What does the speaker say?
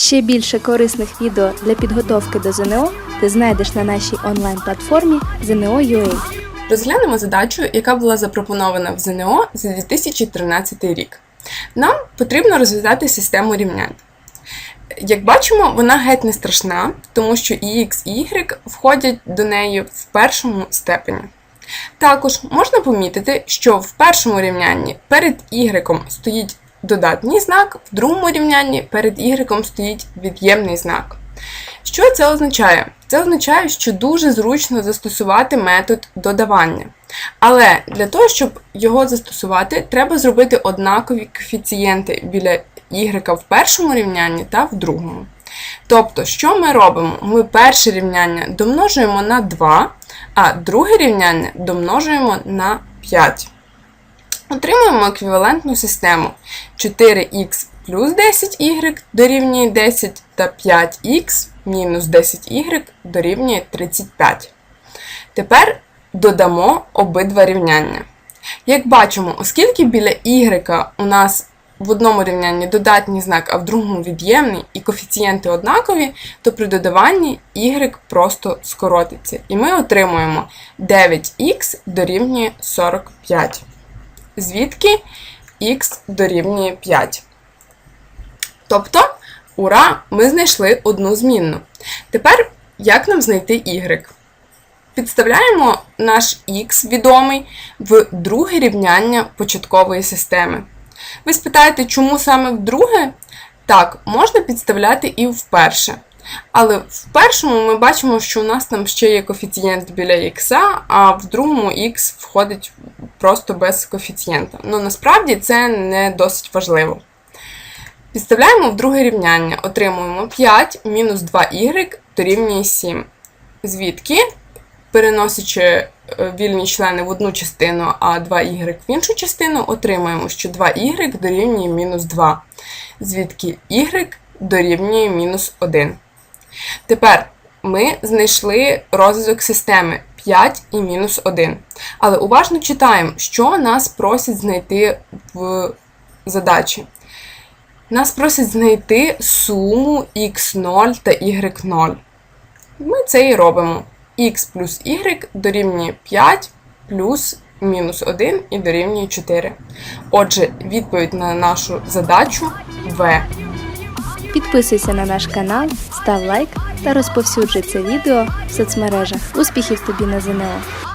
Ще більше корисних відео для підготовки до ЗНО ти знайдеш на нашій онлайн-платформі ZNO.UA. Розглянемо задачу, яка була запропонована в ЗНО за 2013 рік. Нам потрібно розв'язати систему рівнянь. Як бачимо, вона геть не страшна, тому що x, і y входять до неї в першому степені. Також можна помітити, що в першому рівнянні перед y стоїть додатній знак, в другому рівнянні перед y стоїть від'ємний знак. Що це означає? Це означає, що дуже зручно застосувати метод додавання. Але для того, щоб його застосувати, треба зробити однакові коефіцієнти біля y в першому рівнянні та в другому. Тобто, що ми робимо? Ми перше рівняння домножуємо на 2, а друге рівняння домножуємо на 5. Отримуємо еквівалентну систему 4х плюс 10y дорівнює 10 та 5х мінус 10y дорівнює 35. Тепер додамо обидва рівняння. Як бачимо, оскільки біля y у нас в одному рівнянні додатній знак, а в другому від'ємний, і коефіцієнти однакові, то при додаванні y просто скоротиться. І ми отримуємо 9х дорівнює 45. Звідки х дорівнює 5. Тобто, ура, ми знайшли одну змінну. Тепер як нам знайти y? Підставляємо наш х відомий в друге рівняння початкової системи. Ви спитаєте, чому саме в друге? Так, можна підставляти і в перше. Але в першому ми бачимо, що у нас там ще є коефіцієнт біля х, а в другому х входить просто без коефіцієнта. Ну насправді це не досить важливо. Підставляємо в друге рівняння, отримуємо 5 мінус 2y дорівнює 7. Звідки, переносячи е, вільні члени в одну частину, а 2y в іншу частину, отримуємо, що 2y дорівнює мінус 2. Звідки y дорівнює мінус 1. Тепер ми знайшли розв'язок системи 5 і мінус 1. Але уважно читаємо, що нас просять знайти в задачі. Нас просять знайти суму x0 та y0. Ми це і робимо. x плюс y дорівнює 5 плюс мінус 1 і дорівнює 4. Отже, відповідь на нашу задачу В. Підписуйся на наш канал, став лайк та розповсюджуй це відео в соцмережах. Успіхів тобі на ЗНО!